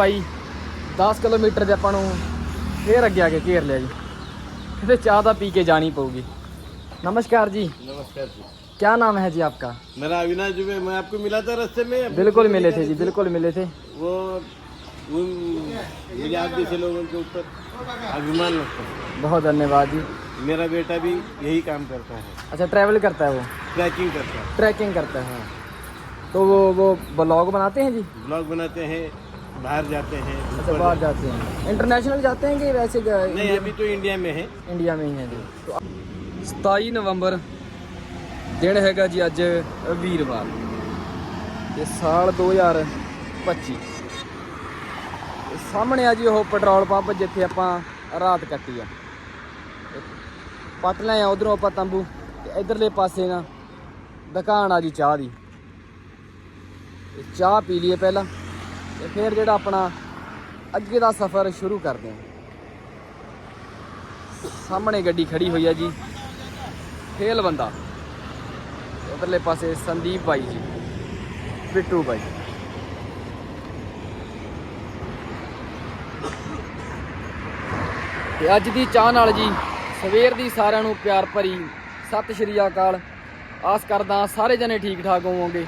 ਭਾਈ 10 kilometre ਦੇ ਆਪਾਂ ਨੂੰ ਫੇਰ ਅੱਗੇ ਆ ਕੇ ਘੇਰ ਲਿਆ ਜੀ ਕਿਤੇ ਚਾਹ ਤਾਂ ਪੀ ਕੇ ਜਾਣੀ ਪਊਗੀ ਨਮਸਕਾਰ ਜੀ नमस्कार जी क्या नाम है जी आपका मेरा अविनाश दुबे मैं आपको मिला था रास्ते में अब बिल्कुल मिले थे जी बिल्कुल मिले थे वो उन मुझे आप जैसे लोगों के ऊपर अभिमान लगता है बहुत धन्यवाद जी मेरा बेटा भी यही काम करता है अच्छा ट्रैवल करता है वो ट्रैकिंग करता है ट्रैकिंग करता है तो वो वो ब्लॉग बनाते हैं जी ब्लॉग बनाते हैं बाहर जाते हैं अच्छा बाहर जाते हैं इंटरनेशनल जाते हैं कि वैसे ग- नहीं अभी तो इंडिया में है ਇੰਡੀਆ ਵਿੱਚ ਹੀ ਹੈ ਜੀ 27 ਨਵੰਬਰ ਦਿਨ ਹੈਗਾ ਜੀ ਅੱਜ ਵੀਰਵਾਰ ਤੇ ਸਾਲ 2025 ਤੇ ਸਾਹਮਣੇ ਆ ਜੀ ਉਹ ਪੈਟਰੋਲ ਪੰਪ ਜਿੱਥੇ ਆਪਾਂ ਰਾਤ ਕੱਟੀ ਆ ਤੇ ਪੱਟ ਲਏ ਆ ਉਧਰੋਂ ਆਪਾਂ ਤੰਬੂ ਤੇ ਇਧਰਲੇ ਪਾਸੇ ਨਾ ਦੁਕਾਨ ਆ ਜੀ ਚਾਹ ਦੀ ਤੇ ਚਾਹ ਪੀ ਲਈਏ ਪਹਿਲਾਂ ਤੇ ਫਿਰ ਜਿਹੜਾ ਆਪਣਾ ਅੱਗੇ ਦਾ ਸਫ਼ਰ ਸ਼ੁਰੂ ਕਰਦੇ ਹਾਂ। ਸਾਹਮਣੇ ਗੱਡੀ ਖੜੀ ਹੋਈ ਹੈ ਜੀ। ਫੇਲ ਬੰਦਾ। ਉਧਰਲੇ ਪਾਸੇ ਸੰਦੀਪ ਬਾਈ ਜੀ। ਬਿੱਟੂ ਬਾਈ। ਤੇ ਅੱਜ ਦੀ ਚਾਹ ਨਾਲ ਜੀ, ਸਵੇਰ ਦੀ ਸਾਰਿਆਂ ਨੂੰ ਪਿਆਰ ਭਰੀ ਸਤਿ ਸ਼੍ਰੀ ਅਕਾਲ। ਆਸ ਕਰਦਾ ਸਾਰੇ ਜਣੇ ਠੀਕ ਠਾਕ ਹੋਵੋਗੇ।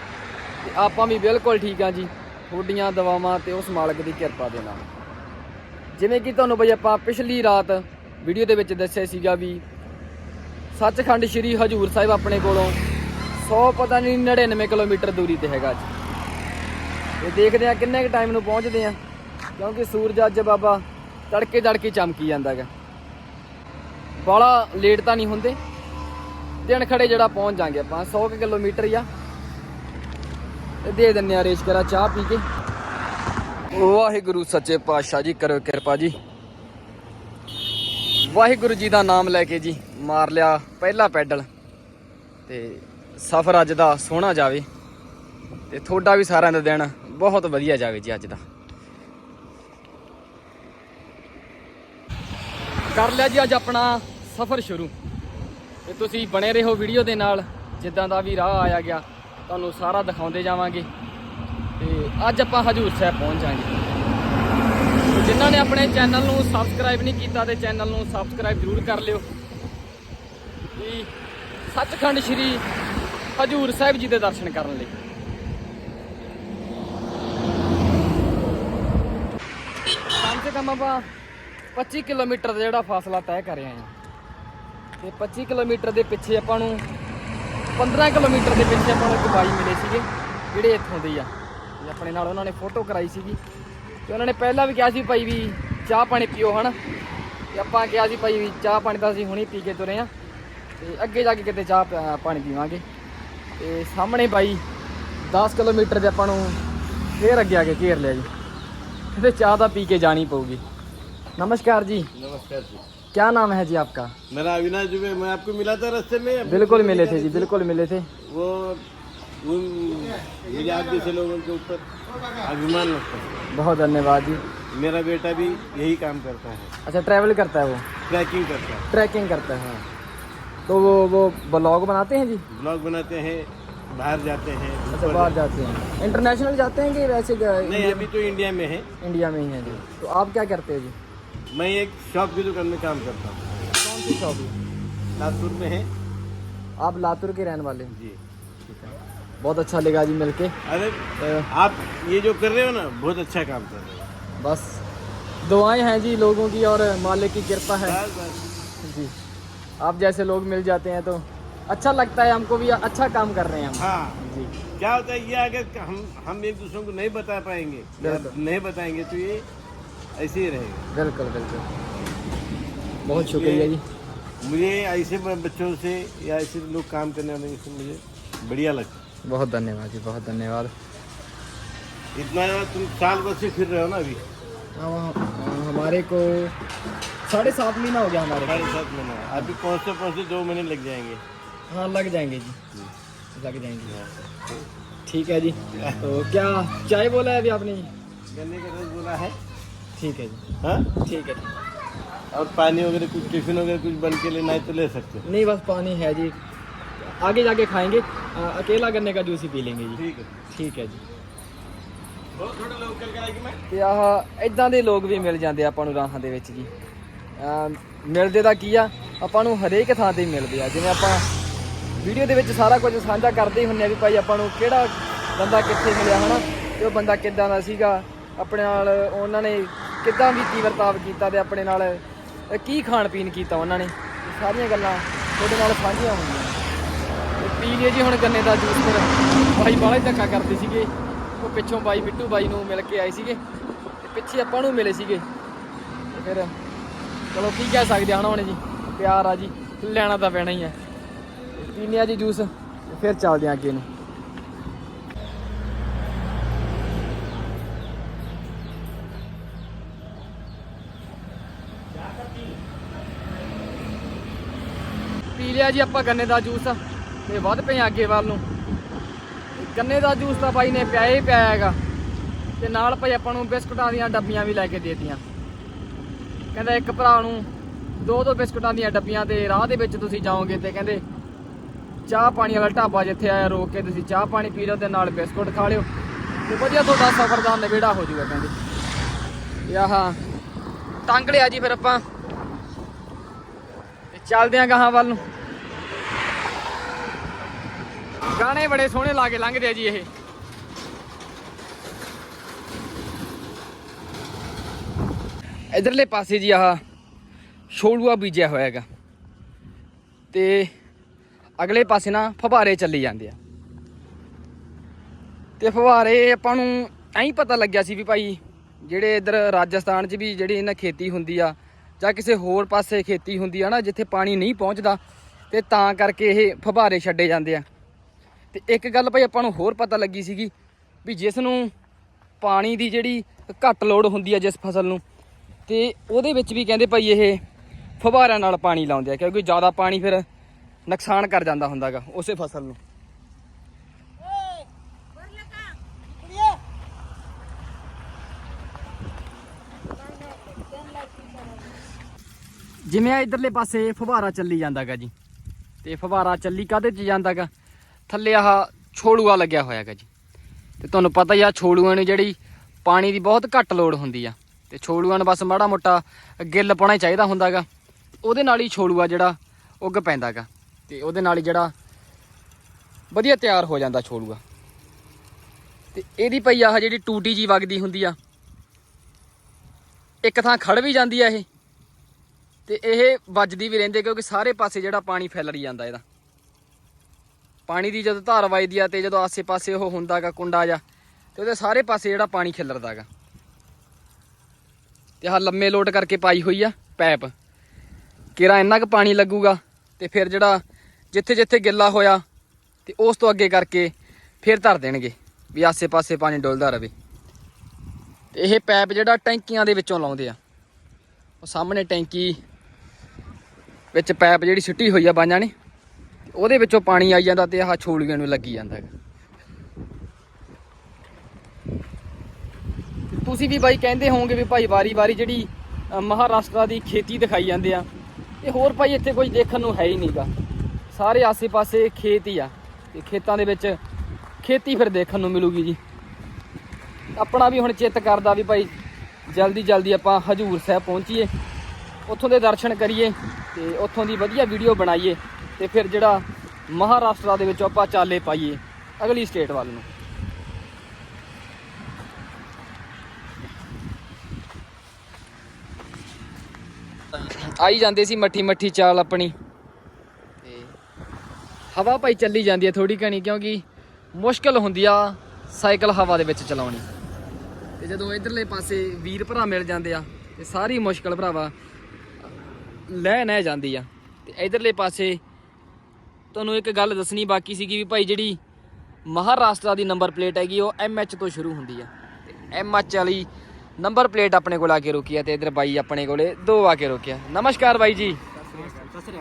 ਤੇ ਆਪਾਂ ਵੀ ਬਿਲਕੁਲ ਠੀਕ ਆ ਜੀ। ਤੁਹਾਡੀਆਂ ਦਵਾਵਾਂ ਤੇ ਉਸ ਮਾਲਕ ਦੀ ਕਿਰਪਾ ਦੇ ਨਾਲ। ਜਿਵੇਂ ਕਿ ਤੁਹਾਨੂੰ ਬਈ ਆਪਾਂ ਪਿਛਲੀ ਰਾਤ ਵੀਡੀਓ ਦੇ ਵਿੱਚ ਦੱਸਿਆ ਸੀਗਾ ਵੀ ਸੱਚਖੰਡ ਸ੍ਰੀ ਹਜੂਰ ਸਾਹਿਬ ਆਪਣੇ ਕੋਲੋਂ 100 ਪਤਾ ਨਹੀਂ 99 ਕਿਲੋਮੀਟਰ ਦੂਰੀ ਤੇ ਹੈਗਾ ਅੱਜ। ਤੇ ਦੇਖਦੇ ਆ ਕਿੰਨੇ ਕੁ ਟਾਈਮ ਨੂੰ ਪਹੁੰਚਦੇ ਆ ਕਿਉਂਕਿ ਸੂਰਜ ਅੱਜ ਬਾਬਾ ਤੜਕੇ ਤੜਕੇ ਚਮਕੀ ਜਾਂਦਾ ਹੈਗਾ। ਬਾਲਾ ਲੇਟ ਤਾਂ ਨਹੀਂ ਹੁੰਦੇ। ਦਿਨ ਖੜੇ ਜਿਹੜਾ ਪਹੁੰਚ ਜਾਾਂਗੇ ਆਪਾਂ 100 ਕੁ ਕਿਲੋਮੀਟਰ ਆ। ਤੇ ਦੇ ਦਿੰਨੇ ਆ, ਰੇਸ ਕਰਾ, ਚਾਹ ਪੀ ਕੇ। ਵਾਹਿਗੁਰੂ ਸੱਚੇ ਪਾਤਸ਼ਾਹ ਜੀ, ਕਰੋ ਕਿਰਪਾ ਜੀ। ਵਾਹਿਗੁਰੂ ਜੀ ਦਾ ਨਾਮ ਲੈ ਕੇ ਜੀ ਮਾਰ ਲਿਆ ਪਹਿਲਾ ਪੈਡਲ ਤੇ ਸਫ਼ਰ ਅੱਜ ਦਾ ਸੋਹਣਾ ਜਾਵੇ ਤੇ ਤੁਹਾਡਾ ਵੀ ਸਾਰਿਆਂ ਦਾ ਦਿਨ ਬਹੁਤ ਵਧੀਆ ਜਾਵੇ ਜੀ ਅੱਜ ਦਾ। ਕਰ ਲਿਆ ਜੀ ਅੱਜ ਆਪਣਾ ਸਫ਼ਰ ਸ਼ੁਰੂ ਤੇ ਤੁਸੀਂ ਬਣੇ ਰਹੋ ਵੀਡੀਓ ਦੇ ਨਾਲ, ਜਿੱਦਾਂ ਦਾ ਵੀ ਰਾਹ ਆਇਆ ਗਿਆ। ਤੁਹਾਨੂੰ ਸਾਰਾ ਦਿਖਾਉਂਦੇ ਜਾਵਾਂਗੇ। ਤੇ ਅੱਜ ਆਪਾਂ ਹਜੂਰ ਸਾਹਿਬ ਪਹੁੰਚ ਜਾਾਂਗੇ ਜਿਨ੍ਹਾਂ ਨੇ ਆਪਣੇ ਚੈਨਲ ਨੂੰ ਸਬਸਕ੍ਰਾਈਬ ਨਹੀਂ ਕੀਤਾ ਤੇ ਚੈਨਲ ਨੂੰ ਸਬਸਕ੍ਰਾਈਬ ਜ਼ਰੂਰ ਕਰ ਲਿਓ। ਵੀ ਸੱਚਖੰਡ ਸ੍ਰੀ ਹਜੂਰ ਸਾਹਿਬ ਜੀ ਦੇ ਦਰਸ਼ਨ ਕਰਨ ਲਈ। ਕਮ ਸੇ ਕਮ ਆਪਾਂ 25 ਕਿਲੋਮੀਟਰ ਦਾ ਜਿਹੜਾ ਫਾਸਲਾ ਤੈਅ ਕਰਿਆ ਰਹੇ ਹਾਂ। ਤੇ 25 ਕਿਲੋਮੀਟਰ ਦੇ ਪਿੱਛੇ ਆਪਾਂ ਨੂੰ 15 ਕਿਲੋਮੀਟਰ ਦੇ ਵਿੱਚ ਆਪਾਂ ਨੂੰ ਇੱਕ ਬਾਈ ਮਿਲੇ ਸੀਗੇ, ਜਿਹੜੇ ਇੱਥੋਂ ਦੇ ਆ। ਆਪਣੇ ਨਾਲ ਉਹਨਾਂ ਨੇ ਫੋਟੋ ਕਰਾਈ ਸੀਗੀ। ਤੇ ਉਹਨਾਂ ਨੇ ਪਹਿਲਾਂ ਵੀ ਕਿਹਾ ਸੀ ਭਾਈ ਵੀ ਚਾਹ ਪਾਣੀ ਪੀਓ, ਹਨ? ਤੇ ਆਪਾਂ ਕਿਹਾ ਸੀ ਭਾਈ ਵੀ ਚਾਹ ਪਾਣੀ ਤਾਂ ਅਸੀਂ ਹੁਣੇ ਪੀ ਕੇ ਤੁਰੇ ਆ। ਤੇ ਅੱਗੇ ਜਾ ਕੇ ਕਿਤੇ ਚਾਹ ਪਾਣੀ ਪੀਵਾਂਗੇ। ਤੇ ਸਾਹਮਣੇ ਬਾਈ 10 ਕਿਲੋਮੀਟਰ ਦੇ ਆਪਾਂ ਨੂੰ ਫੇਰ ਅੱਗੇ ਆ ਕੇ ਘੇਰ ਲਿਆ ਜੀ। ਕਿਤੇ ਚਾਹ ਤਾਂ ਪੀ ਕੇ ਜਾਣੀ ਪਊਗੀ। ਨਮਸਕਾਰ ਜੀ। ਨਮਸਕਾਰ ਜੀ। क्या नाम है जी आपका? मेरा अविनाश दुबे मैं आपको मिला था रास्ते में बिल्कुल मिले थे जी बिल्कुल मिले थे। वो उन आप जैसे लोगों के ऊपर अभिमान लगता है। बहुत धन्यवाद जी। मेरा बेटा भी यही काम करता है। अच्छा ट्रैवल करता है वो? ट्रैकिंग करता है। ट्रैकिंग करता है। तो वो वो ब्लॉग बनाते हैं जी? ब्लॉग बनाते हैं बाहर जाते हैं अच्छा बाहर जाते हैं। इंटरनेशनल जाते हैं कि वैसे नहीं अभी तो इंडिया में है। इंडिया में ही है जी। तो आप क्या करते हैं जी? मैं एक शॉप की दुकान में काम करता हूँ। कौन सी शॉप है लातूर में है। आप लातूर के रहने वाले हैं? जी। ठीक है। बहुत अच्छा लगा जी मिलके। अरे आप ये जो कर रहे हो ना बहुत अच्छा काम कर रहे हो। बस। दुआएँ हैं जी लोगों की और मालिक की कृपा है। बस बस। जी। आप जैसे लोग मिल जाते हैं तो अच्छा लगता है हमको भी अच्छा काम कर रहे हैं हम। हाँ। जी। क्या होता है ये अगर हम हम एक दूसरे को नहीं बता पाएँगे नहीं बताएँगे तो ये ऐसे ही रहेगा। बिल्कुल बिल्कुल। बहुत शुक्रिया जी। मुझे ऐसे बच्चों से या ऐसे लोग काम करने वाले से मुझे बढ़िया लगता बहुत धन्यवाद जी बहुत धन्यवाद। है इतना तुम साल भर से फिर रहे हो ना अभी? हम हमारे को साढ़े सात महीना हो गया हमारे साढ़े सात महीना। अभी पहुँचते पहुँचते दो महीने लग जाएँगे। हाँ लग जाएँगे जी। लग जाएँगे। ठीक है जी। तो क्या चाय बोला है अभी आपने? गन्ने का रस बोला है ठीक है जी हाँ ठीक है जी और पानी वगैरह कुछ टिफिन वगैरह कुछ बन के लेना है तो ले सकते हो नहीं बस पानी है जी आगे जाके खाएंगे अ, अकेला गन्ने का जूस ही पी लेंगे जी ठीक है ठीक है जी बहुत थोड़े लोग कल कराएगी मैं ਤੇ ਆਹ ਇਦਾਂ ਦੇ ਲੋਕ ਵੀ ਮਿਲ ਜਾਂਦੇ ਆ ਆਪਾਂ ਨੂੰ ਰਾਹਾਂ ਦੇ ਵਿੱਚ ਜੀ ਅਮ ਮਿਲਦੇ ਤਾਂ ਕੀ ਆ ਆਪਾਂ ਨੂੰ ਹਰੇਕ ਥਾਂ ਤੇ ਹੀ ਮਿਲਦੇ ਆ ਜਿਵੇਂ ਆਪਾਂ ਵੀਡੀਓ ਦੇ ਵਿੱਚ ਸਾਰਾ ਕੁਝ ਸਾਂਝਾ ਕਰਦੇ ਹੀ ਹੁੰਨੇ ਆ ਵੀ ਭਾਈ ਆਪਾਂ ਨੂੰ ਕਿਹੜਾ ਬੰਦਾ ਕਿੱਥੇ ਮਿਲਿਆ ਹਨਾ ਤੇ ਉਹ ਬੰਦਾ ਕਿੱਦਾਂ ਦਾ ਸੀਗਾ ਆਪਣੇ ਨਾਲ ਉਹਨਾਂ ਨੇ ਕਿੱਦਾਂ ਵੀ ਵਰਤਾਵ ਕੀਤਾ ਤੇ ਆਪਣੇ ਨਾਲ ਅ, ਕੀ ਖਾਣ ਪੀਣ ਕੀਤਾ ਉਹਨਾਂ ਨੇ? ਇਹ ਸਾਰੀਆਂ ਗੱਲਾਂ ਤੁਹਾਡੇ ਨਾਲ ਸਾਂਝੀਆਂ ਹੋਈਆਂ। ਤੇ ਪੀ ਲਈਏ ਜੀ ਹੁਣ ਗੰਨੇ ਦਾ ਜੂਸ ਫਿਰ। ਬਾਈ ਬਾਲਾ ਹੀ ਧੱਕਾ ਕਰਦੇ ਸੀਗੇ। ਉਹ ਪਿੱਛੋਂ ਬਾਈ ਬਿੱਟੂ ਬਾਈ ਨੂੰ ਮਿਲ ਕੇ ਆਏ ਸੀਗੇ। ਤੇ ਪਿੱਛੇ ਆਪਾਂ ਨੂੰ ਮਿਲੇ ਸੀਗੇ। ਤੇ ਫਿਰ ਚਲੋ ਕੀ ਕਹਿ ਸਕਦੇ ਹਾਂ ਹੁਣ ਜੀ। ਪਿਆਰ ਆ ਜੀ। ਲੈਣਾ ਤਾਂ ਪੈਣਾ ਹੀ ਹੈ ਤੇ ਪੀਨੇ ਆ ਜੀ ਜੂਸ। ਤੇ ਫਿਰ ਚੱਲਦੇ ਆ ਅੱਗੇ ਨੂੰ। ਪੀ ਲਿਆ ਜੀ ਆਪਾਂ ਗੰਨੇ ਦਾ ਜੂਸ ਤੇ ਵੱਧ ਪਏ ਅੱਗੇ ਵੱਲ ਨੂੰ। ਗੰਨੇ ਦਾ ਜੂਸ ਤਾਂ ਬਾਈ ਨੇ ਪਿਆ ਹੀ ਪਿਆ ਹੈਗਾ। ਤੇ ਨਾਲ ਭਾਈ ਆਪਾਂ ਨੂੰ ਬਿਸਕੁਟਾਂ ਦੀਆਂ ਡੱਬੀਆਂ ਵੀ ਲੈ ਕੇ ਦੇ ਕਹਿੰਦਾ ਇੱਕ ਭਰਾ ਨੂੰ ਦੋ ਦੋ ਬਿਸਕੁਟਾਂ ਦੀਆਂ ਡੱਬੀਆਂ ਤੇ ਰਾਹ ਦੇ ਵਿੱਚ ਤੁਸੀਂ ਜਾਓਗੇ ਤੇ ਕਹਿੰਦੇ ਚਾਹ ਪਾਣੀ ਵਾਲਾ ਢਾਬਾ ਜਿੱਥੇ ਆਇਆ ਰੋਕ ਕੇ ਤੁਸੀਂ ਚਾਹ ਪਾਣੀ ਪੀ ਲਓ ਤੇ ਨਾਲ ਬਿਸਕੁਟ ਖਾ ਲਿਓ। ਤੇ ਵਧੀਆ ਤੁਹਾਡਾ ਸਫ਼ਰ ਦਾ ਨਵੇੜਾ ਹੋ ਜਾਊਗਾ ਕਹਿੰਦੇ। ਤੇ ਆਹ ਟੰਗ ਲਿਆ ਜੀ ਫਿਰ ਆਪਾਂ। ਚੱਲਦੇ ਆਂ ਗਾਹਾਂ ਵੱਲ ਨੂੰ। ਗਾਣੇ ਬੜੇ ਸੋਹਣੇ ਲਾ ਕੇ ਲੰਘਦੇ ਆ ਜੀ ਇਹ। ਇਧਰਲੇ ਪਾਸੇ ਜੀ ਆਹ ਛੋਲੂਆ ਬੀਜਿਆ ਹੋਇਆ ਹੈਗਾ। ਤੇ ਅਗਲੇ ਪਾਸੇ ਨਾ ਫਵਾਰੇ ਚੱਲੇ ਜਾਂਦੇ ਆ। ਤੇ ਫਵਾਰੇ ਆਪਾਂ ਨੂੰ ਐਂ ਪਤਾ ਲੱਗਿਆ ਸੀ ਵੀ ਭਾਈ ਜਿਹੜੇ ਇਧਰ ਰਾਜਸਥਾਨ 'ਚ ਵੀ ਜਿਹੜੀ ਇਹਨਾਂ ਖੇਤੀ ਹੁੰਦੀ ਆ ਜਾਂ ਕਿਸੇ ਹੋਰ ਪਾਸੇ ਖੇਤੀ ਹੁੰਦੀ ਹੈ ਨਾ, ਜਿੱਥੇ ਪਾਣੀ ਨਹੀਂ ਪਹੁੰਚਦਾ, ਤੇ ਤਾਂ ਕਰਕੇ ਇਹ ਫਵਾਰੇ ਛੱਡੇ ਜਾਂਦੇ ਆ। ਤੇ ਇੱਕ ਗੱਲ ਭਾਈ ਆਪਾਂ ਨੂੰ ਹੋਰ ਪਤਾ ਲੱਗੀ ਸੀਗੀ ਵੀ ਜਿਸ ਨੂੰ ਪਾਣੀ ਦੀ ਜਿਹੜੀ ਘੱਟ ਲੋੜ ਹੁੰਦੀ ਆ ਜਿਸ ਫਸਲ ਨੂੰ, ਤੇ ਉਹਦੇ ਵਿੱਚ ਵੀ ਕਹਿੰਦੇ ਭਾਈ ਇਹ ਫਵਾਰਿਆਂ ਨਾਲ ਪਾਣੀ ਲਾਉਂਦੇ ਆ, ਕਿਉਂਕਿ ਜ਼ਿਆਦਾ ਪਾਣੀ ਫਿਰ ਨੁਕਸਾਨ ਕਰ ਜਾਂਦਾ ਹੁੰਦਾਗਾ ਉਸੇ ਫਸਲ ਨੂੰ। ਜਿਵੇਂ ਆ ਇਧਰਲੇ ਪਾਸੇ ਫੁਹਾਰਾ ਚੱਲੀ ਜਾਂਦਾਗਾ ਜੀ। ਤੇ ਫੁਹਾਰਾ ਚੱਲੀ ਕਾਦੇ ਚ ਜਾਂਦਾਗਾ? ਥੱਲੇ ਆਹ ਛੋਲੂਆ ਲੱਗਿਆ ਹੋਇਆਗਾ ਜੀ। ਤੇ ਤੁਹਾਨੂੰ ਪਤਾ ਹੀ ਆ, ਛੋਲੂਆਂ ਨੂੰ ਜਿਹੜੀ ਪਾਣੀ ਦੀ ਬਹੁਤ ਘੱਟ ਲੋੜ ਹੁੰਦੀ ਆ। ਤੇ ਛੋਲੂਆਂ ਨੂੰ ਬਸ ਮਾੜਾ ਮੋਟਾ ਗਿੱਲ ਪਾਉਣਾ ਹੀ ਚਾਹੀਦਾ ਹੁੰਦਾਗਾ। ਉਹਦੇ ਨਾਲ ਹੀ ਛੋਲੂਆ ਜਿਹੜਾ ਉੱਗ ਪੈਂਦਾਗਾ। ਤੇ ਉਹਦੇ ਨਾਲ ਹੀ ਜਿਹੜਾ ਵਧੀਆ ਤਿਆਰ ਹੋ ਜਾਂਦਾ ਛੋਲੂਆ। ਤੇ ਇਹਦੀ ਪਈ ਆਹ ਜਿਹੜੀ ਟੂਟੀ ਜੀ ਵਗਦੀ ਹੁੰਦੀ ਆ। ਇੱਕ ਥਾਂ ਖੜ ਵੀ ਜਾਂਦੀ ਆ ਇਹ। ਤੇ ਇਹ ਵੱਜਦੀ ਵੀ ਰਹਿੰਦੇ ਕਿਉਂਕਿ ਸਾਰੇ ਪਾਸੇ ਜਿਹੜਾ ਪਾਣੀ ਫੈਲਰੀ ਜਾਂਦਾ ਇਹਦਾ। ਪਾਣੀ ਦੀ ਜਦੋਂ ਧਾਰ ਵੱਜਦੀ ਆ ਤੇ ਜਦੋਂ ਆਸੇ-ਪਾਸੇ ਉਹ ਹੁੰਦਾਗਾ ਕੁੰਡਾ ਜਾ ਤੇ ਉਹਦੇ ਸਾਰੇ ਪਾਸੇ ਜਿਹੜਾ ਪਾਣੀ ਖਿਲਰਦਾਗਾ। ਤੇ ਆਹ ਲੰਮੇ ਲੋਟ ਕਰਕੇ ਪਾਈ ਹੋਈ ਆ ਪੈਪ। ਕਿਰਾ ਇੰਨਾ ਕੁ ਪਾਣੀ ਲੱਗੂਗਾ ਤੇ ਫਿਰ ਜਿਹੜਾ ਜਿੱਥੇ ਜਿੱਥੇ ਗਿੱਲਾ ਹੋਇਆ ਤੇ ਉਸ ਤੋਂ ਅੱਗੇ ਕਰਕੇ ਫਿਰ ਧਰ ਦੇਣਗੇ ਵੀ ਆਸੇ-ਪਾਸੇ ਪਾਣੀ ਡੁੱਲਦਾ ਰਵੇ। ਤੇ ਇਹ ਪੈਪ ਜਿਹੜਾ ਟੈਂਕੀਆਂ ਦੇ ਵਿੱਚੋਂ ਲਾਉਂਦੇ ਆ। ਉਹ ਸਾਹਮਣੇ ਟੈਂਕੀ ਵਿੱਚ ਪੈਪ ਜਿਹੜੀ ਸਿੱਟੀ ਹੋਈ ਆ ਬਾਈਆਂ ਨੇ, ਉਹਦੇ ਵਿੱਚੋਂ ਪਾਣੀ ਆਈ ਜਾਂਦਾ ਤੇ ਆਹ ਛੋਲੀਆਂ ਨੂੰ ਲੱਗੀ ਜਾਂਦਾ ਹੈਗਾ। ਤੁਸੀਂ ਵੀ ਬਾਈ ਕਹਿੰਦੇ ਹੋਵੋਗੇ ਵੀ ਭਾਈ ਵਾਰੀ-ਵਾਰੀ ਜਿਹੜੀ ਮਹਾਰਾਸ਼ਟਰ ਦੀ ਖੇਤੀ ਦਿਖਾਈ ਜਾਂਦੇ ਆ ਇਹ ਹੋਰ ਭਾਈ ਇੱਥੇ ਕੋਈ ਦੇਖਣ ਨੂੰ ਹੈ ਹੀ ਨਹੀਂਗਾ ਸਾਰੇ ਆਸੇ-ਪਾਸੇ ਖੇਤ ਹੀ ਆ, ਤੇ ਖੇਤਾਂ ਦੇ ਵਿੱਚ ਖੇਤੀ ਫਿਰ ਦੇਖਣ ਨੂੰ ਮਿਲੂਗੀ ਜੀ। ਆਪਣਾ ਵੀ ਹੁਣ ਚਿੱਤ ਕਰਦਾ ਵੀ ਭਾਈ ਜਲਦੀ ਜਲਦੀ ਆਪਾਂ ਹਜੂਰ ਸਾਹਿਬ ਪਹੁੰਚੀਏ। ਉੱਥੋਂ ਦੇ ਦਰਸ਼ਨ ਕਰੀਏ ਤੇ ਉੱਥੋਂ ਦੀ ਵਧੀਆ ਵੀਡੀਓ ਬਣਾਈਏ ਤੇ ਫਿਰ ਜਿਹੜਾ ਮਹਾਰਾਸ਼ਟਰ ਦੇ ਵਿੱਚ ਆਪਾਂ ਚਾਲੇ ਪਾਈਏ ਅਗਲੀ ਸਟੇਟ ਵੱਲ ਨੂੰ। ਆਈ ਜਾਂਦੇ ਸੀ ਮੱਠੀ ਮੱਠੀ ਚਾਲ ਆਪਣੀ ਤੇ ਹਵਾ ਭਾਈ ਚੱਲੀ ਜਾਂਦੀ ਹੈ ਥੋੜੀ ਘਣੀ ਕਿਉਂਕਿ ਮੁਸ਼ਕਲ ਹੁੰਦੀ ਆ ਸਾਈਕਲ ਹਵਾ ਦੇ ਵਿੱਚ ਚਲਾਉਣੀ। ਤੇ ਜਦੋਂ ਇਧਰਲੇ ਪਾਸੇ ਵੀਰ ਭਰਾ ਮਿਲ ਜਾਂਦੇ ਆ ਤੇ ਸਾਰੀ ਮੁਸ਼ਕਲ ਭਰਾਵਾ ਲੈ ਨਾ ਜਾਂਦੀ ਆ ਤੇ ਇਧਰਲੇ ਪਾਸੇ ਤੁਹਾਨੂੰ ਇੱਕ ਗੱਲ ਦੱਸਣੀ ਬਾਕੀ ਸੀਗੀ ਵੀ ਭਾਈ ਜਿਹੜੀ ਮਹਾਰਾਸ਼ਟਰ ਦੀ ਨੰਬਰ ਪਲੇਟ ਹੈਗੀ ਉਹ ਐਚ ਤੋਂ ਸ਼ੁਰੂ ਹੁੰਦੀ ਆ ਤੇ ਐਚ ਵਾਲੀ ਨੰਬਰ ਪਲੇਟ ਆਪਣੇ ਕੋਲ ਆ ਕੇ ਰੁਕੀ ਆ ਤੇ ਇਧਰ ਬਾਈ ਆਪਣੇ ਕੋਲੇ ਦੋ ਆ ਕੇ ਰੁਕਿਆ ਨਮਸਕਾਰ ਬਾਈ ਜੀ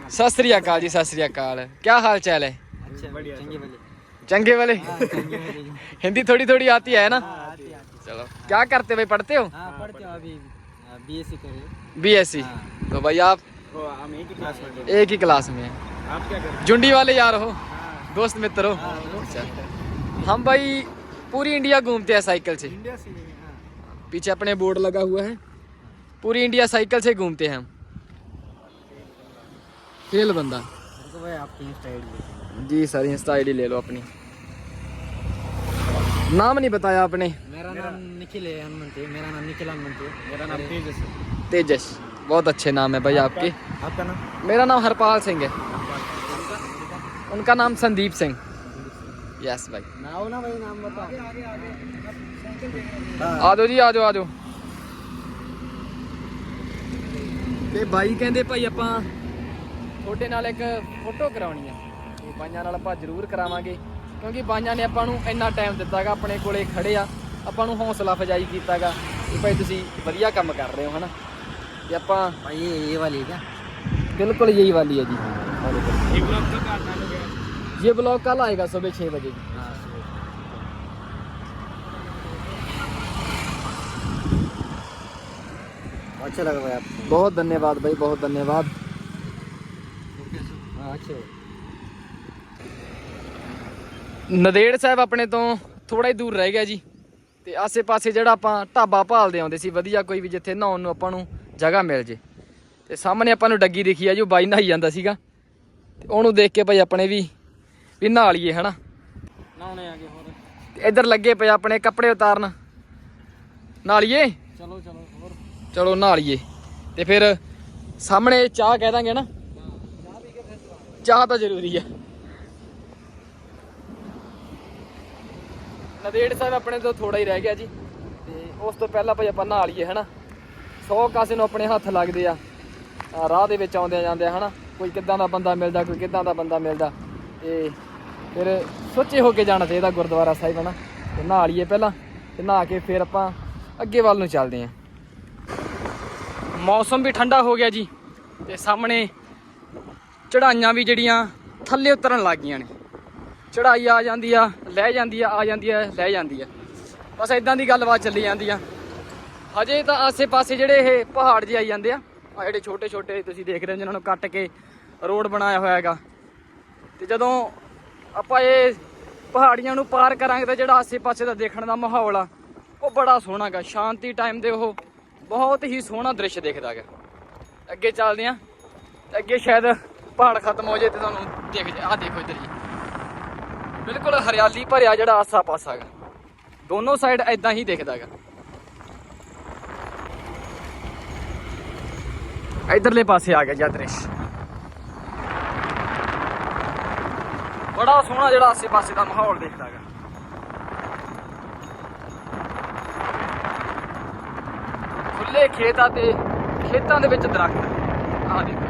ਸਤਿ ਸ੍ਰੀ ਅਕਾਲ ਜੀ ਸਤਿ ਸ੍ਰੀ ਅਕਾਲ ਕੀ ਹਾਲ ਚਾਲ ਹੈ चंगे वाले हिंदी थोड़ी थोड़ी आती है ना चलो क्या करते भाई पढ़ते हो हाँ पढ़ते हो अभी बीएससी करे बीएससी तो भाई आप वो हम एक ही क्लास में थे। एक ही क्लास में हैं आप क्या करते जुंडी वाले यार हो दोस्त मित्र हो हाँ, अच्छा हम भाई पूरी इंडिया घूमते हैं साइकिल से इंडिया से हाँ पीछे अपने बोर्ड लगा हुआ है पूरी इंडिया साइकिल से घूमते हैं हम फेल बंदा मेरे को भाई आपकी इंस्टा आईडी जी सर इंस्टा आईडी ले लो अपनी नाम नहीं बताया आपने मेरा नाम निखिल है हनुमंती मेरा नाम निखिल हनुमंती मेरा नाम तेजस है तेजस बहुत अच्छे नाम है भाई आपके आपका नाम मेरा नाम हरपाल सिंह है उनका नाम संदीप सिंह यस भाई नाम ना भाई नाम बताओ ਆ ਜਾਓ ਜੀ ਆ ਜਾਓ ਆ ਜਾਓ ਤੇ ਬਾਈ ਕਹਿੰਦੇ ਭਾਈ ਆਪਾਂ ਤੁਹਾਡੇ ਨਾਲ ਇੱਕ ਫੋਟੋ ਕਰਾਉਣੀ ਆ ਤੇ ਬਾਈਆਂ ਨਾਲ ਆਪਾਂ ਜ਼ਰੂਰ ਕਰਾਵਾਂਗੇ ਕਿਉਂਕਿ ਬਾਈਆਂ ਨੇ ਆਪਾਂ ਨੂੰ ਇੰਨਾ ਟਾਈਮ ਦਿੱਤਾਗਾ ਆਪਣੇ ਕੋਲੇ ਖੜੇ ਆ ਆਪਾਂ ਨੂੰ ਹੌਸਲਾ ਅਫਜਾਈ ਕੀਤਾਗਾ ਕਿ ਭਾਈ ਤੁਸੀਂ ਵਧੀਆ ਕੰਮ ਕਰ ਰਹੇ ਹੋ ਹਨਾ ਤੇ ਆਪਾਂ भाई ये ये वाली है क्या बिल्कुल यही वाली है जी ये ब्लॉग कल आएगा सुबह छः बजे जी हाँ अच्छा लगा भाई आपको बहुत धन्यवाद भाई बहुत धन्यवाद हाँ अच्छे ਨਦੇੜ ਸਾਹਿਬ ਆਪਣੇ ਤੋਂ ਥੋੜਾ ਹੀ ਦੂਰ ਰਹਿ ਗਿਆ ਜੀ ਤੇ ਆਸੇ-ਪਾਸੇ ਜਿਹੜਾ ਆਪਾਂ ਢਾਬਾ ਭਾਲਦੇ ਆਉਂਦੇ ਸੀ ਵਧੀਆ ਕੋਈ ਵੀ ਜਿੱਥੇ ਨਹਾਉਣ ਨੂੰ ਆਪਾਂ ਨੂੰ ਜਗ੍ਹਾ ਮਿਲ ਜੇ। ਤੇ ਸਾਹਮਣੇ ਆਪਾਂ ਨੂੰ ਡੱਗੀ ਦਿਖੀ ਆ ਜੋ ਬਾਈ ਨਹਾਈ ਜਾਂਦਾ ਸੀਗਾ। ਤੇ ਉਹਨੂੰ ਦੇਖ ਕੇ ਭਾਈ ਆਪਣੇ ਵੀ ਵੀ ਨਹਾ ਲਈਏ ਹਨਾ। ਨਹਾਉਣੇ ਆਗੇ ਹੋਰ। ਇੱਧਰ ਲੱਗੇ ਪਏ ਆਪਣੇ ਕੱਪੜੇ ਉਤਾਰਨ। ਨਹਾ ਲਈਏ? ਚਲੋ ਚਲੋ ਹੋਰ। ਚਲੋ ਨਹਾ ਲਈਏ। ਤੇ ਫਿਰ ਸਾਹਮਣੇ ਚਾਹ ਕਹਿ ਦਾਂਗੇ ਨਾ ਚਾਹ ਤਾਂ ਜ਼ਰੂਰੀ ਹੈ ਨਦੇੜ ਸਾਹਿਬ ਆਪਣੇ ਤੋਂ ਥੋੜਾ ਹੀ ਰਹਿ ਗਿਆ ਜੀ। ਤੇ ਉਸ ਤੋਂ ਪਹਿਲਾਂ ਭਾਈ ਆਪਾਂ ਨਹਾ ਲਈਏ ਹਨਾ। 100 ਕਾਸੇ ਨੂੰ ਆਪਣੇ ਹੱਥ ਲੱਗਦੇ ਆ। ਰਾਹ ਦੇ ਵਿੱਚ ਆਉਂਦੇ ਜਾਂਦੇ ਆ ਹਨਾ? ਕੋਈ ਕਿੱਦਾਂ ਦਾ ਬੰਦਾ ਮਿਲਦਾ, ਕੋਈ ਕਿੱਦਾਂ ਦਾ ਬੰਦਾ ਮਿਲਦਾ। ਤੇ ਫਿਰ ਸੋਚੇ ਹੋ ਕੇ ਜਾਣਾ ਚਾਹੀਦਾ ਗੁਰਦੁਆਰਾ ਸਾਹਿਬ, ਹਨਾ? ਤੇ ਨਹਾ ਲਈਏ ਪਹਿਲਾਂ ਤੇ ਨਹਾ ਕੇ ਫਿਰ ਆਪਾਂ ਅੱਗੇ ਵੱਲ ਨੂੰ ਚੱਲਦੇ ਆਂ। ਮੌਸਮ ਵੀ ਠੰਡਾ ਹੋ ਗਿਆ ਜੀ ਤੇ ਸਾਹਮਣੇ ਚੜਾਈਆਂ ਵੀ ਜਿਹੜੀਆਂ ਥੱਲੇ ਉਤਰਨ ਲੱਗ ਗਈਆਂ ਨੇ। ਚੜਾਈ ਆ ਜਾਂਦੀ ਆ, ਲੈ ਜਾਂਦੀ ਆ ਆ ਜਾਂਦੀ ਆ, ਲੈ ਜਾਂਦੀ ਆ। ਬਸ ਇਦਾਂ ਦੀ ਗੱਲਬਾਤ ਚੱਲੀ ਜਾਂਦੀ ਆ। ਹਜੇ ਤਾਂ ਆਸੇ-ਪਾਸੇ ਜਿਹੜੇ ਇਹ ਪਹਾੜ ਜਿਹੇ ਆਈ ਜਾਂਦੇ ਆ ਆ ਜਿਹੜੇ ਛੋਟੇ-ਛੋਟੇ ਤੁਸੀਂ ਦੇਖ ਰਹੇ ਹੋ, ਜਿਨ੍ਹਾਂ ਨੂੰ ਕੱਟ ਕੇ ਰੋਡ ਬਣਾਇਆ ਹੋਇਆ ਹੈਗਾ। ਤੇ ਜਦੋਂ ਆਪਾਂ ਇਹ ਪਹਾੜੀਆਂ ਨੂੰ ਪਾਰ ਕਰਾਂਗੇ ਤਾਂ ਜਿਹੜਾ ਆਸੇ-ਪਾਸੇ ਦਾ ਦੇਖਣ ਦਾ ਮਾਹੌਲ ਆ, ਉਹ ਬੜਾ ਸੋਹਣਾ ਗਾ ਸ਼ਾਂਤੀ ਟਾਈਮ ਦੇ ਉਹ ਬਹੁਤ ਹੀ ਸੋਹਣਾ ਦ੍ਰਿਸ਼ ਦੇਖਦਾ ਹੈਗਾ। ਅੱਗੇ ਚੱਲਦੇ ਆਂ ਅੱਗੇ ਸ਼ਾਇਦ ਪਹਾੜ ਖਤਮ ਹੋ ਜਾਏ ਤੇ ਤੁਹਾਨੂੰ ਦੇਖ ਜਾ ਆ ਦੇਖੋ ਇੱਧਰ ਜੀ। ਬਿਲਕੁਲ ਹਰਿਆਲੀ ਭਰਿਆ ਜਿਹੜਾ ਆਸਾ ਪਾਸਾ ਹੈਗਾ। ਦੋਨੋਂ ਸਾਈਡ ਐਦਾਂ ਹੀ ਦਿਖਦਾ ਹੈਗਾ। ਇਧਰਲੇ ਪਾਸੇ ਆ ਗਿਆ ਜੀ ਦ੍ਰਿਸ਼। ਬੜਾ ਸੋਹਣਾ ਜਿਹੜਾ ਆਸੇ ਪਾਸੇ ਦਾ ਮਾਹੌਲ ਦੇਖਦਾ ਹੈਗਾ। ਖੁੱਲੇ ਖੇਤਾਂ ਤੇ, ਖੇਤਾਂ ਦੇ ਵਿੱਚ ਦਰਖਤ ਆਹ ਦੇਖੋ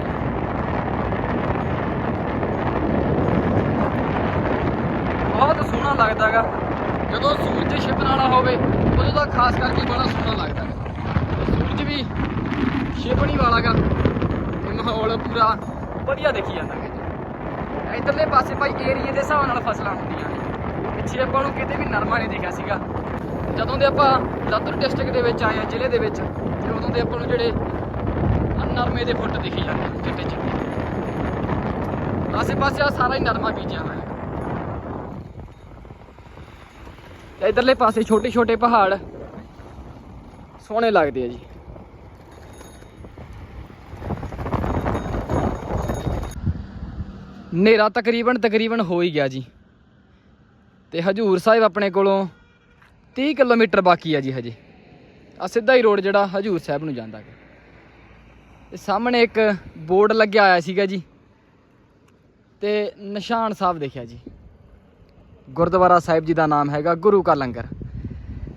ਬਹੁਤ ਸੋਹਣਾ ਲੱਗਦਾ ਹੈਗਾ। ਜਦੋਂ ਸੂਰਜ ਛਿਪਣ ਵਾਲਾ ਹੋਵੇ ਉਦੋਂ ਤਾਂ ਖਾਸ ਕਰਕੇ ਬੜਾ ਸੋਹਣਾ ਲੱਗਦਾ ਹੈਗਾ। ਸੂਰਜ ਵੀ ਛਿਪਣੀ ਵਾਲਾ ਗਾ ਮਾਹੌਲ ਪੂਰਾ ਵਧੀਆ ਦੇਖੀ ਜਾਂਦਾ। ਹੈ ਜੀ ਇਧਰਲੇ ਪਾਸੇ ਭਾਈ ਏਰੀਏ ਦੇ ਹਿਸਾਬ ਨਾਲ ਫਸਲਾਂ ਹੁੰਦੀਆਂ ਨੇ। ਪਿੱਛੇ ਆਪਾਂ ਨੂੰ ਕਿਤੇ ਵੀ ਨਰਮਾ ਨਹੀਂ ਦੇਖਿਆ ਸੀਗਾ। ਜਦੋਂ ਦੇ ਆਪਾਂ ਲਾਤੂਰ ਡਿਸਟ੍ਰਿਕਟ ਦੇ ਵਿੱਚ ਆਏ ਆ, ਜ਼ਿਲ੍ਹੇ ਦੇ ਵਿੱਚ, ਤੇ ਉਦੋਂ ਦੇ ਆਪਾਂ ਨੂੰ ਜਿਹੜੇ ਨਰਮੇ ਦੇ ਫੁੱਟ ਦਿਖੀ ਜਾਂਦੇ ਚਿੱਟੇ ਚਿੱਟੇ। ਆਸੇ ਪਾਸੇ ਆ ਸਾਰਾ ਹੀ ਨਰਮਾ ਬੀਜਿਆ ਹੋਇਆ। ਹੈ ਇਧਰਲੇ ਪਾਸੇ ਛੋਟੇ ਛੋਟੇ ਪਹਾੜ ਸੋਹਣੇ ਲੱਗਦੇ ਆ ਜੀ। ਹਨੇਰਾ ਤਕਰੀਬਨ ਤਕਰੀਬਨ ਹੋ ਹੀ ਗਿਆ ਜੀ। ਤੇ ਹਜੂਰ ਸਾਹਿਬ ਆਪਣੇ ਕੋਲੋਂ 30 ਕਿਲੋਮੀਟਰ ਬਾਕੀ ਆ ਜੀ ਹਜੇ। ਆ ਸਿੱਧਾ ਹੀ ਰੋਡ ਜਿਹੜਾ ਹਜੂਰ ਸਾਹਿਬ ਨੂੰ ਜਾਂਦਾ ਹੈ ਤੇ ਸਾਹਮਣੇ ਇੱਕ ਬੋਰਡ ਲੱਗਿਆ ਆਇਆ ਸੀਗਾ ਜੀ। ਤੇ ਨਿਸ਼ਾਨ ਸਾਹਿਬ ਦੇਖਿਆ ਜੀ। ਗੁਰਦੁਆਰਾ ਸਾਹਿਬ ਜੀ ਦਾ ਨਾਮ ਹੈਗਾ ਗੁਰੂ ਕਾ ਲੰਗਰ।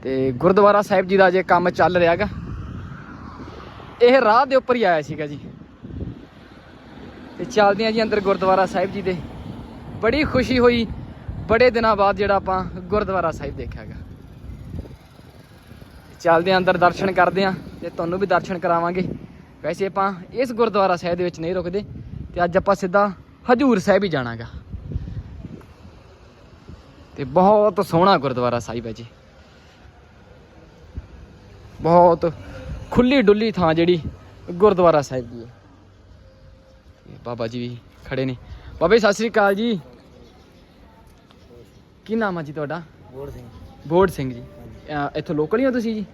ਤੇ ਗੁਰਦੁਆਰਾ ਸਾਹਿਬ ਜੀ ਦਾ ਜੇ ਕੰਮ ਚੱਲ ਰਿਹਾ ਹੈਗਾ ਇਹ ਰਾਹ ਦੇ ਉੱਪਰ ਹੀ ਆਇਆ ਸੀਗਾ ਜੀ। ਤੇ ਚੱਲਦੇ ਹਾਂ ਜੀ ਅੰਦਰ ਗੁਰਦੁਆਰਾ ਸਾਹਿਬ ਜੀ ਦੇ। ਬੜੀ ਖੁਸ਼ੀ ਹੋਈ। ਬੜੇ ਦਿਨਾਂ ਬਾਅਦ ਜਿਹੜਾ ਆਪਾਂ ਗੁਰਦੁਆਰਾ ਸਾਹਿਬ ਦੇਖਿਆਗਾ ਚੱਲਦੇ ਹਾਂ ਅੰਦਰ ਦਰਸ਼ਨ ਕਰਦੇ ਹਾਂ ਤੇ ਤੁਹਾਨੂੰ ਵੀ ਦਰਸ਼ਨ ਕਰਾਵਾਂਗੇ। ਵੈਸੇ ਆਪਾਂ ਇਸ ਗੁਰਦੁਆਰਾ ਸਾਹਿਬ ਦੇ ਵਿੱਚ ਨਹੀਂ ਰੁਕਦੇ ਤੇ ਅੱਜ ਆਪਾਂ ਸਿੱਧਾ ਹਜੂਰ ਸਾਹਿਬ ਹੀ ਜਾਣਾਗਾ ਤੇ ਬਹੁਤ ਸੋਹਣਾ ਗੁਰਦੁਆਰਾ ਸਾਹਿਬ ਹੈ ਜੀ। ਬਹੁਤ ਖੁੱਲੀ ਡੁੱਲੀ ਥਾਂ ਜਿਹੜੀ ਗੁਰਦੁਆਰਾ ਸਾਹਿਬ ਦੀ ਹੈ। ਬਾਬਾ ਜੀ ਵੀ ਖੜੇ ਨੇ। ਬਾਬਾ ਜੀ ਸਤਿ ਸ੍ਰੀ ਅਕਾਲ ਜੀ। ਕੀ ਨਾਮ ਆ ਜੀ ਤੁਹਾਡਾ? ਬੋੜ ਸਿੰਘ। ਬੋੜ ਸਿੰਘ ਜੀ। ਇੱਥੋਂ ਲੋਕਲ ਹੀ ਹੋ ਤੁਸੀਂ ਜੀ?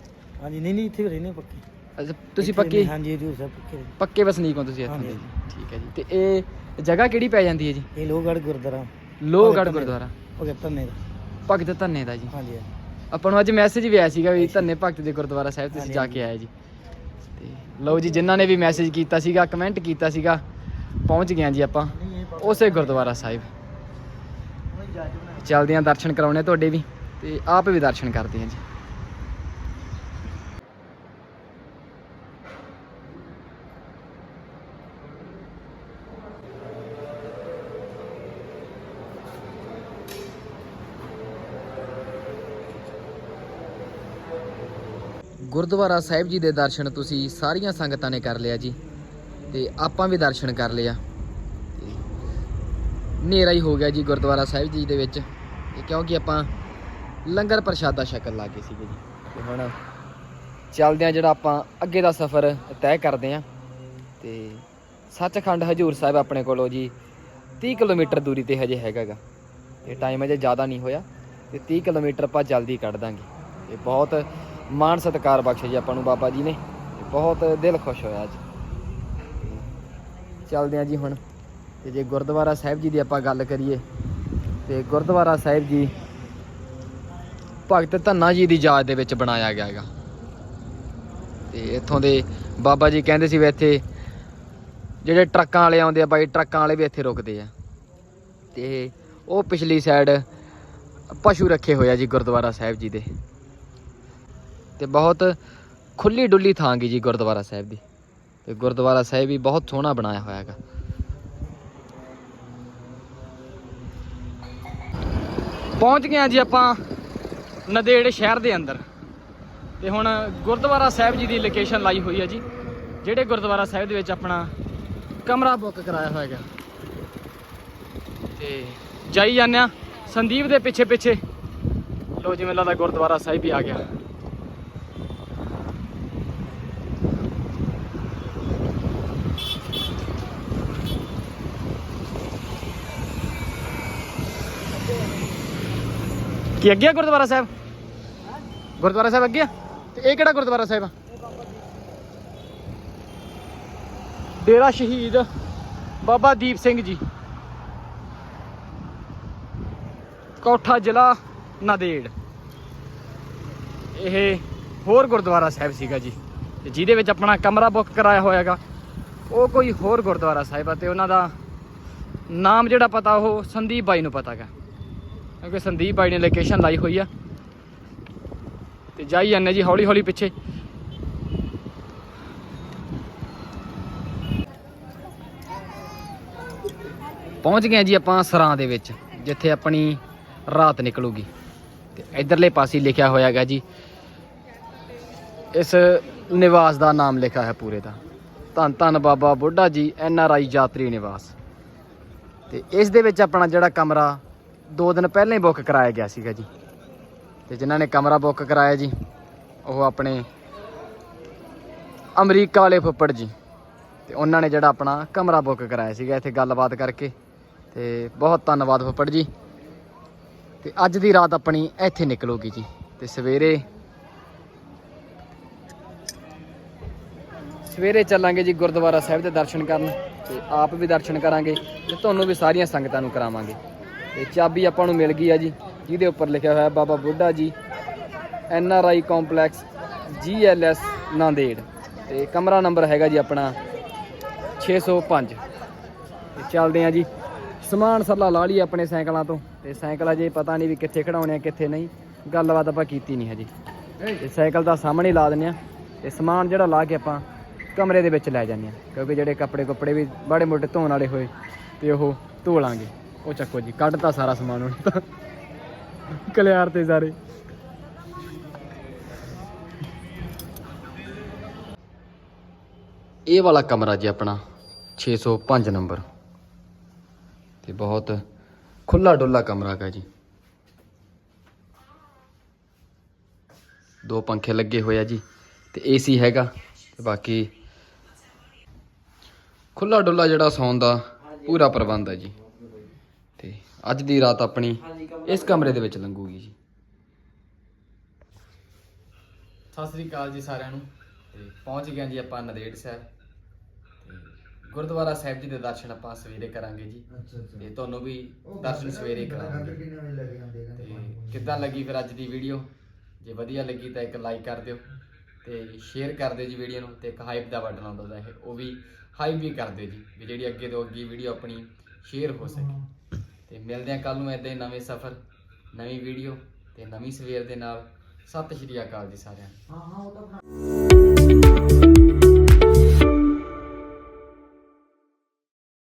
ਹਾਂਜੀ ਨਹੀਂ ਨਹੀਂ ਇੱਥੇ ਰਹਿੰਦੇ ਪੱਕੇ। ਤੁਸੀਂ ਪੱਕੇ? ਹਾਂਜੀ ਹਜ਼ੂਰ ਸਾਹਿਬ ਪੱਕੇ ਪੱਕੇ ਵਸਨੀਕ ਹੋ ਤੁਸੀਂ ਇੱਥੋਂ ਦੇ ਠੀਕ ਹੈ ਜੀ। ਤੇ ਇਹ ਜਗ੍ਹਾ ਕਿਹੜੀ ਪੈ ਜਾਂਦੀ ਹੈ ਜੀ? ਇਹ ਲੋਹਗੜ੍ਹ ਗੁਰਦੁਆਰਾ। ਲੋਹਗੜ੍ਹ ਗੁਰਦੁਆਰਾ। ਭਗਤ ਧੰਨੇ ਦਾ। ਭਗਤ ਧੰਨੇ ਦਾ ਜੀ। ਹਾਂਜੀ। ਆਪਾਂ ਨੂੰ ਅੱਜ ਮੈਸੇਜ ਵੀ ਆਇਆ ਸੀਗਾ ਵੀ ਧੰਨੇ ਭਗਤ ਦੇ ਗੁਰਦੁਆਰਾ ਸਾਹਿਬ ਤੁਸੀਂ ਜਾ ਕੇ ਆਏ ਜੀ। ਤੇ ਲਓ ਜੀ ਜਿਨ੍ਹਾਂ ਨੇ ਵੀ ਮੈਸੇਜ ਕੀਤਾ ਸੀਗਾ ਕਮੈਂਟ ਕੀਤਾ ਸੀਗਾ ਪਹੁੰਚ ਗਏ ਜੀ ਆਪਾਂ, ਉਸੇ ਗੁਰਦੁਆਰਾ ਸਾਹਿਬ। ਚੱਲਦੇ ਹਾਂ ਦਰਸ਼ਨ ਕਰਾਉਣੇ ਤੁਹਾਡੇ ਵੀ, ਤੇ ਆਪ ਵੀ ਦਰਸ਼ਨ ਕਰਦੇ ਹਾਂ ਜੀ। ਗੁਰਦੁਆਰਾ ਸਾਹਿਬ ਜੀ ਦੇ ਦਰਸ਼ਨ ਤੁਸੀਂ ਸਾਰੀਆਂ ਸੰਗਤਾਂ ਨੇ ਕਰ ਲਿਆ ਜੀ। ਤੇ ਆਪਾਂ ਵੀ ਦਰਸ਼ਨ ਕਰ ਲਿਆ ਤੇ ਹਨੇਰਾ ਹੀ ਹੋ ਗਿਆ ਜੀ ਗੁਰਦੁਆਰਾ ਸਾਹਿਬ ਜੀ ਦੇ ਵਿੱਚ। ਤੇ ਕਿਉਂਕਿ ਆਪਾਂ ਲੰਗਰ ਪ੍ਰਸ਼ਾਦਾ ਲਾ ਲੱਗੇ ਸੀਗੇ ਜੀ। ਤੇ ਹੁਣ ਚੱਲਦੇ ਆ ਜਿਹੜਾ ਆਪਾਂ ਅੱਗੇ ਦਾ ਸਫ਼ਰ ਤੈਅ ਕਰਦੇ ਆ ਤੇ ਸੱਚਖੰਡ ਹਜੂਰ ਸਾਹਿਬ ਆਪਣੇ ਕੋਲੋਂ ਜੀ 30 ਕਿਲੋਮੀਟਰ ਦੂਰੀ ਤੇ ਹਜੇ ਹੈਗਾਗਾ ਤੇ ਟਾਈਮ ਅਜੇ ਜ਼ਿਆਦਾ ਨਹੀਂ ਹੋਇਆ। ਤੇ 30 ਕਿਲੋਮੀਟਰ ਆਪਾਂ ਜਲਦੀ ਕੱਢ ਦਾਂਗੇ। ਤੇ ਬਹੁਤ ਮਾਣ ਸਤਿਕਾਰ ਬਖਸ਼ਿਆ ਜੀ ਆਪਾਂ ਨੂੰ ਬਾਬਾ ਜੀ ਨੇ। ਤੇ ਬਹੁਤ ਦਿਲ ਖੁਸ਼ ਹੋਇਆ ਅੱਜ। ਚੱਲਦੇ ਆ ਜੀ ਹੁਣ। ਤੇ ਜੇ ਗੁਰਦੁਆਰਾ ਸਾਹਿਬ ਜੀ ਦੀ ਆਪਾਂ ਗੱਲ ਕਰੀਏ, ਤੇ ਗੁਰਦੁਆਰਾ ਸਾਹਿਬ ਜੀ ਭਗਤ ਧੰਨਾ ਜੀ ਦੀ ਯਾਦ ਦੇ ਵਿੱਚ ਬਣਾਇਆ ਗਿਆ ਹੈਗਾ। ਤੇ ਇੱਥੋਂ ਦੇ ਬਾਬਾ ਜੀ ਕਹਿੰਦੇ ਸੀ ਵੀ ਇੱਥੇ ਜਿਹੜੇ ਟਰੱਕਾਂ ਵਾਲੇ ਆਉਂਦੇ ਆ ਬਾਈ, ਟਰੱਕਾਂ ਵਾਲੇ ਵੀ ਇੱਥੇ ਰੁਕਦੇ ਆ। ਤੇ ਉਹ ਪਿਛਲੀ ਸਾਈਡ ਪਸ਼ੂ ਰੱਖੇ ਹੋਏ ਆ ਜੀ ਗੁਰਦੁਆਰਾ ਸਾਹਿਬ ਜੀ ਦੇ। ਤੇ ਬਹੁਤ ਖੁੱਲੀ ਡੁੱਲੀ ਥਾਂ ਗਈ ਜੀ ਗੁਰਦੁਆਰਾ ਸਾਹਿਬ ਦੀ। ਤੇ ਗੁਰਦੁਆਰਾ ਸਾਹਿਬ ਵੀ ਬਹੁਤ ਸੋਹਣਾ ਬਣਾਇਆ ਹੋਇਆ ਹੈਗਾ। ਪਹੁੰਚ ਗਏ ਆ ਜੀ ਆਪਾਂ ਨਦੇੜ ਸ਼ਹਿਰ ਦੇ ਅੰਦਰ। ਤੇ ਹੁਣ ਗੁਰਦੁਆਰਾ ਸਾਹਿਬ ਜੀ ਦੀ ਲੋਕੇਸ਼ਨ ਲਾਈ ਹੋਈ ਹੈ ਜੀ, ਜਿਹੜੇ ਗੁਰਦੁਆਰਾ ਸਾਹਿਬ ਦੇ ਵਿੱਚ ਆਪਣਾ ਕਮਰਾ ਬੁੱਕ ਕਰਾਇਆ ਹੋਇਆ ਹੈਗਾ। ਤੇ ਜਾਈ ਜਾਂਦੇ ਆ ਸੰਦੀਪ ਦੇ ਪਿੱਛੇ ਪਿੱਛੇ ਲੋ ਜਿਵੇਂ ਲੱਗਦਾ ਗੁਰਦੁਆਰਾ ਸਾਹਿਬ ਵੀ ਆ ਗਿਆ। ਕੀ ਅੱਗੇ ਆ ਗੁਰਦੁਆਰਾ ਸਾਹਿਬ? ਗੁਰਦੁਆਰਾ ਸਾਹਿਬ ਅੱਗੇ ਆ? ਤੇ ਇਹ ਕਿਹੜਾ ਗੁਰਦੁਆਰਾ ਸਾਹਿਬ ਆ? ਡੇਰਾ ਸ਼ਹੀਦ ਬਾਬਾ ਦੀਪ ਸਿੰਘ ਜੀ। ਕੋਠਾ ਜ਼ਿਲ੍ਹਾ ਨਾਦੇੜ। ਇਹ ਹੋਰ ਗੁਰਦੁਆਰਾ ਸਾਹਿਬ ਸੀਗਾ ਜੀ। ਤੇ ਜਿਹਦੇ ਵਿੱਚ ਆਪਣਾ ਕਮਰਾ ਬੁੱਕ ਕਰਾਇਆ ਹੋਇਆਗਾ। ਉਹ ਕੋਈ ਹੋਰ ਗੁਰਦੁਆਰਾ ਸਾਹਿਬ ਆ ਤੇ ਉਹਨਾਂ ਦਾ ਨਾਮ ਜਿਹੜਾ ਪਤਾ ਉਹ ਸੰਦੀਪ ਬਾਈ ਨੂੰ ਪਤਾਗਾ ਕਿਉਂਕਿ ਸੰਦੀਪ ਬਾਈ ਨੇ ਲੋਕੇਸ਼ਨ ਲਾਈ ਹੋਈ ਆ। ਤੇ ਜਾਈ ਜਾਂਦੇ ਜੀ ਹੌਲੀ ਹੌਲੀ ਪਿੱਛੇ। ਪਹੁੰਚ ਗਏ ਜੀ ਆਪਾਂ ਸਰਾਂ ਦੇ ਵਿੱਚ, ਜਿੱਥੇ ਆਪਣੀ ਰਾਤ ਨਿਕਲੂਗੀ। ਤੇ ਇਧਰਲੇ ਪਾਸੇ ਲਿਖਿਆ ਹੋਇਆ ਹੈਗਾ ਜੀ। ਇਸ ਨਿਵਾਸ ਦਾ ਨਾਮ ਲਿਖਿਆ ਹੈ ਪੂਰੇ ਦਾ। ਧੰਨ ਧੰਨ ਬਾਬਾ ਬੁੱਢਾ ਜੀ, ਐਨ ਆਰ ਆਈ ਯਾਤਰੀ ਨਿਵਾਸ। ਤੇ ਇਸ ਦੇ ਵਿੱਚ ਆਪਣਾ ਜਿਹੜਾ ਕਮਰਾ ਦੋ ਦਿਨ ਪਹਿਲਾਂ ਹੀ ਬੁੱਕ ਕਰਾਇਆ ਗਿਆ ਸੀਗਾ ਜੀ। ਤੇ ਜਿਨ੍ਹਾਂ ਨੇ ਕਮਰਾ ਬੁੱਕ ਕਰਾਇਆ ਜੀ, ਉਹ ਆਪਣੇ ਅਮਰੀਕਾ ਵਾਲੇ ਫੁੱਫੜ ਜੀ। ਤੇ ਉਹਨਾਂ ਨੇ ਜਿਹੜਾ ਆਪਣਾ ਕਮਰਾ ਬੁੱਕ ਕਰਾਇਆ ਸੀਗਾ ਇੱਥੇ ਗੱਲਬਾਤ ਕਰਕੇ। ਤੇ ਬਹੁਤ ਧੰਨਵਾਦ ਫੁੱਫੜ ਜੀ। ਤੇ ਅੱਜ ਦੀ ਰਾਤ ਆਪਣੀ ਇੱਥੇ ਨਿਕਲੂਗੀ ਜੀ। ਤੇ ਸਵੇਰੇ ਸਵੇਰੇ ਚੱਲਾਂਗੇ ਜੀ ਗੁਰਦੁਆਰਾ ਸਾਹਿਬ ਦੇ ਦਰਸ਼ਨ ਕਰਨ। ਤੇ ਆਪ ਵੀ ਦਰਸ਼ਨ ਕਰਾਂਗੇ ਤੇ ਤੁਹਾਨੂੰ ਵੀ ਸਾਰੀਆਂ ਸੰਗਤਾਂ ਨੂੰ ਕਰਾਵਾਂਗੇ। ਤੇ ਚਾਬੀ ਆਪਾਂ ਨੂੰ ਮਿਲ ਗਈ ਆ ਜੀ, ਜਿਹਦੇ ਉੱਪਰ ਲਿਖਿਆ ਹੋਇਆ Baba Buddha ji, N R I complex, G L S Nanded. ਤੇ ਕਮਰਾ ਨੰਬਰ ਹੈਗਾ ਜੀ ਆਪਣਾ 605 ਤੇ ਚੱਲਦੇ ਆ ਜੀ, ਸਮਾਨ ਸਰਲਾ ਲਾ ਲਈ ਆਪਣੇ ਸਾਈਕਲਾਂ ਤੋਂ। ਤੇ ਸਾਈਕਲ ਅਜੇ ਪਤਾ ਨਹੀਂ ਵੀ ਕਿੱਥੇ ਖੜਾਉਣੇ ਆ, ਕਿੱਥੇ ਨਹੀਂ। ਗੱਲਬਾਤ ਆਪਾਂ ਕੀਤੀ ਨਹੀਂ ਹਜੇ। ਤੇ ਸਾਈਕਲ ਦਾ ਸਾਹਮਣੇ ਲਾ ਦਿੰਨੇ ਆ। ਤੇ ਸਮਾਨ ਜਿਹੜਾ ਲਾ ਕੇ ਆਪਾਂ ਕਮਰੇ ਦੇ ਵਿੱਚ ਲੈ ਜਾਂਦੇ ਆ। ਕਿਉਂਕਿ ਜਿਹੜੇ ਕੱਪੜੇ ਕੁੱਪੜੇ ਵੀ ਬੜੇ ਮੋਟੇ ਧੋਣ ਵਾਲੇ ਹੋਏ, ਤੇ ਉਹ ਧੋ ਲਾਂਗੇ। ਉਹ ਚੱਕੋ ਜੀ, ਕੱਢਤਾ ਸਾਰਾ ਸਮਾਨ ਹੁਣ ਤਾਂ। ਕਲਿਆਰ ਤੇ ਸਾਰੇ। ਇਹ ਵਾਲਾ ਕਮਰਾ ਜੀ ਆਪਣਾ 605 ਨੰਬਰ। ਤੇ ਬਹੁਤ ਖੁੱਲਾ ਡੁੱਲਾ ਕਮਰਾ ਹੈਗਾ ਜੀ। ਦੋ ਪੰਖੇ ਲੱਗੇ ਹੋਏ ਆ ਜੀ, ਤੇ ਏਸੀ ਹੈਗਾ, ਤੇ ਬਾਕੀ ਖੁੱਲਾ ਡੁੱਲਾ ਜਿਹੜਾ ਸੌਣ ਦਾ ਪੂਰਾ ਪ੍ਰਬੰਧ ਹੈ ਜੀ। ਅੱਜ ਦੀ ਰਾਤ ਆਪਣੀ ਇਸ ਕਮਰੇ ਦੇ ਵਿੱਚ ਲੰਘੂਗੀ ਜੀ। ਸਤਿ ਸ੍ਰੀ ਅਕਾਲ ਜੀ ਸਾਰਿਆਂ ਨੂੰ। ਤੇ ਪਹੁੰਚ ਗਏ ਹਾਂ ਜੀ ਆਪਾਂ ਨਦੇੜ ਸਾਹਿਬ। ਤੇ ਗੁਰਦੁਆਰਾ ਸਾਹਿਬ ਜੀ ਦੇ ਦਰਸ਼ਨ ਆਪਾਂ ਸਵੇਰੇ ਕਰਾਂਗੇ ਜੀ। ਅੱਛਾ ਅੱਛਾ। ਤੇ ਤੁਹਾਨੂੰ ਵੀ ਦਰਸ਼ਨ ਸਵੇਰੇ ਕਰਾਂਗੇ। ਤੇ ਕਿੱਦਾਂ ਲੱਗੀ ਫਿਰ ਅੱਜ ਦੀ ਵੀਡੀਓ? ਜੇ ਵਧੀਆ ਲੱਗੀ ਤਾਂ ਇੱਕ ਲਾਈਕ ਕਰ ਦਿਓ। ਤੇ ਸ਼ੇਅਰ ਕਰ ਦਿਓ ਜੀ ਵੀਡੀਓ ਨੂੰ। ਤੇ ਇੱਕ ਹਾਈਪ ਦਾ ਬਟਨ ਆਉਂਦਾ ਦਾ ਇਹ ਉਹ ਵੀ ਹਾਈਪ ਵੀ ਕਰ ਦਿਓ ਜੀ ਵੀ ਜਿਹੜੀ ਅੱਗੇ ਤੋਂ ਅੱਗੇ ਵੀਡੀਓ ਆਪਣੀ ਸ਼ੇਅਰ ਹੋ ਸਕੇ। ਤੇ ਮਿਲਦੇ ਹਾਂ ਕੱਲ ਨੂੰ ਏਦਾਂ ਹੀ ਨਵੇਂ ਸਫ਼ਰ, ਨਵੀਂ ਵੀਡੀਓ ਤੇ ਨਵੀਂ ਸਵੇਰ ਦੇ ਨਾਲ। ਸਤਿ ਸ਼੍ਰੀ ਅਕਾਲ ਜੀ ਸਾਰਿਆਂ ਨੂੰ। ਹਾਂ ਹਾਂ, ਉਹ ਤਾਂ